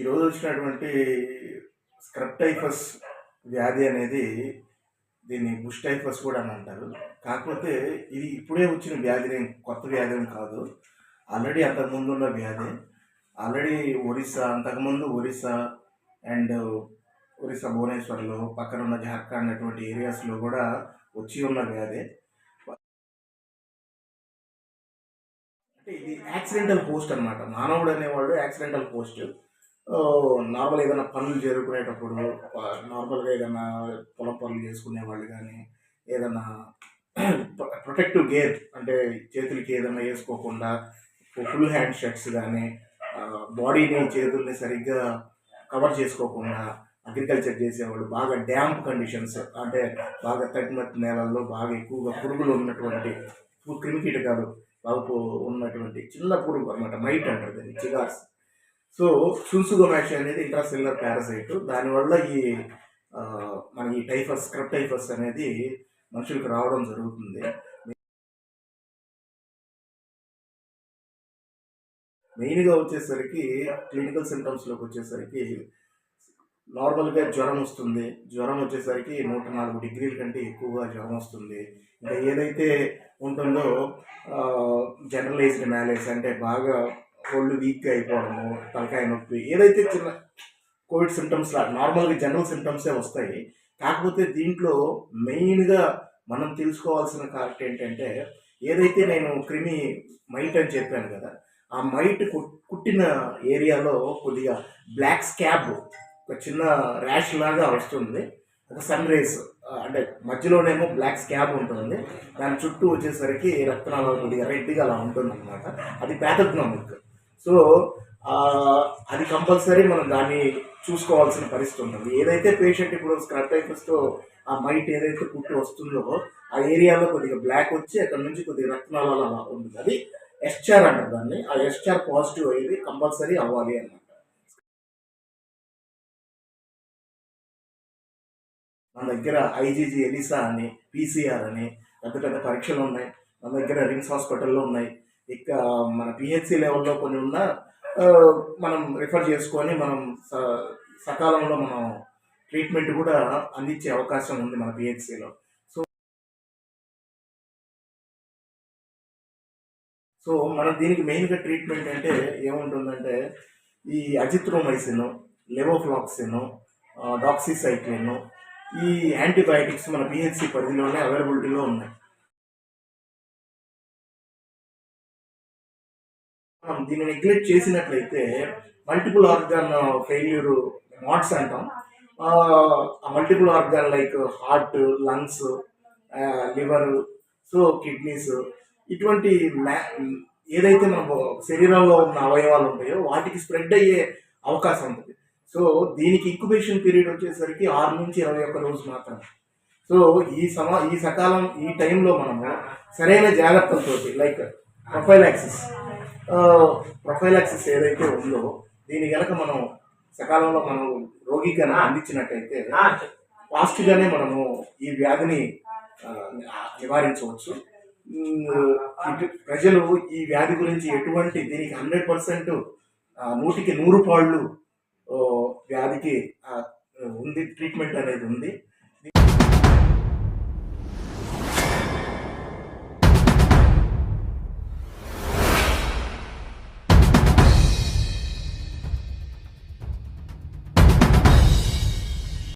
ఈరోజు వచ్చినటువంటి స్క్రప్టైఫస్ వ్యాధి అనేది దీన్ని బుష్ టైఫస్ కూడా అని అంటారు. కాకపోతే ఇది ఇప్పుడే వచ్చిన వ్యాధి కొత్త వ్యాధి ఏం కాదు. ఆల్రెడీ అంతకుముందు ఉన్న వ్యాధి. ఆల్రెడీ ఒరిస్సా అంతకుముందు ఒరిస్సా అండ్ ఒరిస్సా భువనేశ్వర్లో పక్కన ఉన్న జార్ఖండ్ అటువంటి ఏరియాస్లో కూడా వచ్చి ఉన్న వ్యాధి. అంటే ఇది యాక్సిడెంటల్ పోస్ట్ అనమాట మానవుడు అనేవాడు యాక్సిడెంటల్ పోస్ట్. నార్మల్ ఏదైనా పనులు జరుపుకునేటప్పుడు నార్మల్గా ఏదైనా పొలం పనులు చేసుకునే వాళ్ళు కానీ ఏదైనా ప్రొటెక్టివ్ గేర్ అంటే చేతులకి ఏదైనా వేసుకోకుండా ఫుల్ హ్యాండ్ షర్ట్స్ కానీ బాడీని చేతుల్ని సరిగ్గా కవర్ చేసుకోకుండా అగ్రికల్చర్ చేసేవాళ్ళు బాగా డ్యాంప్ కండిషన్స్ అంటే బాగా తట్టినట్టు నేలల్లో బాగా ఎక్కువగా పురుగులు ఉన్నటువంటి క్రిమికీటకాలు బాగా ఉన్నటువంటి చిన్న పురుగు అనమాట మైట్ అంటారు దాన్ని చిగార్స్ సో సున్సుగోమాషి అనేది ఇంట్రాసెల్యులర్ పారాసైట్ దానివల్ల ఈ మన ఈ టైఫస్ స్క్రబ్ టైఫస్ అనేది మనుషులకు రావడం జరుగుతుంది. మెయిన్గా వచ్చేసరికి క్లినికల్ సిమ్టమ్స్లోకి వచ్చేసరికి నార్మల్గా జ్వరం వస్తుంది. జ్వరం వచ్చేసరికి నూట నాలుగు డిగ్రీల కంటే ఎక్కువగా జ్వరం వస్తుంది. ఇంకా ఏదైతే ఉంటుందో జనరలైజ్డ్ మ్యాలేజ్ అంటే బాగా ఒళ్ళు వీక్గా అయిపోవడము తలకాయ నొప్పి ఏదైతే చిన్న కోవిడ్ సిమ్టమ్స్ లా నార్మల్గా జనరల్ సిమ్టమ్సే వస్తాయి కాకపోతే దీంట్లో మెయిన్గా మనం తెలుసుకోవాల్సిన కరెక్ట్ ఏంటంటే ఏదైతే నేను క్రిమి మైట్ అని చెప్పాను కదా ఆ మైట్ కు- కుట్టిన ఏరియాలో కొద్దిగా బ్లాక్ స్కాబ్ ఒక చిన్న ర్యాష్ లాగా వస్తుంది ఒక సన్ రేస్ అంటే మధ్యలోనేమో బ్లాక్ స్కాబ్ ఉంటుంది దాని చుట్టూ వచ్చేసరికి రక్తనాళాలు కొద్దిగా రెడ్గా అలా ఉంటుంది అనమాట అది ప్యాథగ్నోమిక్ సో అది కంపల్సరీ మనం దాన్ని చూసుకోవాల్సిన పరిస్థితి ఉంటుంది. ఏదైతే పేషెంట్ ఇప్పుడు స్క్రబ్ టైఫస్తో ఆ మైట్ ఏదైతే పుట్టి వస్తుందో ఆ ఏరియాలో కొద్దిగా బ్లాక్ వచ్చి అక్కడ నుంచి కొద్దిగా రక్తనాళాలు అలా ఉంటుంది. అది ఎస్చార్ అంటారు దాన్ని. ఆ ఎస్చార్ పాజిటివ్ అయ్యేది కంపల్సరీ అవ్వాలి అన్నమాట. మన దగ్గర ఐజీజీ ఎలిసా అని పీసీఆర్ అని పెద్ద పెద్ద పరీక్షలు ఉన్నాయి. మన దగ్గర రిమ్స్ హాస్పిటల్లో ఉన్నాయి. ఇక మన పిహెచ్సి లెవెల్లో కొన్ని ఉన్నా మనం రిఫర్ చేసుకొని మనం స- సకాలంలో మనం ట్రీట్మెంట్ కూడా అందించే అవకాశం ఉంది మన పిహెచ్సిలో సో సో మనం దీనికి మెయిన్గా ట్రీట్మెంట్ అంటే ఏముంటుందంటే ఈ అజిత్రోమైసిన్ లెవోఫ్లాక్సిన్ డాక్సిసైక్లిన్ ఈ యాంటీబయాటిక్స్ మన పిహెచ్సి పరిధిలోనే అవైలబిలిటీలో ఉన్నాయి. మనం దీన్ని నెగ్లెక్ట్ చేసినట్లయితే మల్టిపుల్ ఆర్గాన్ ఫెయిల్యూర్ మాట్స్ అంటాం. ఆ multiple organ like heart lungs liver so kidneys ఇటువంటి మ్యా ఏదైతే మన శరీరంలో ఉన్న అవయవాలు ఉంటాయో వాటికి స్ప్రెడ్ అయ్యే అవకాశం ఉంటుంది సో దీనికి ఇంక్యుబేషన్ పీరియడ్ వచ్చేసరికి ఆరు నుంచి ఇరవై ఒక్క రోజు మాత్రమే. సో ఈ సమా ఈ సకాలం ఈ టైంలో మనము సరైన జాగ్రత్తలతోటి లైక్ ప్రొఫైలాక్సిస్ ప్రొఫైలాక్సిస్ ఏదైతే ఉందో దీని కనుక మనం సకాలంలో మనం రోగికి అందించినట్టయితే ఫాస్ట్గానే మనము ఈ వ్యాధిని నివారించవచ్చు. ప్రజలు ఈ వ్యాధి గురించి ఎటువంటి దీనికి హండ్రెడ్ పర్సెంట్ నూటికి నూరు పాళ్ళు వ్యాధికి ఉంది ట్రీట్మెంట్ అనేది ఉంది.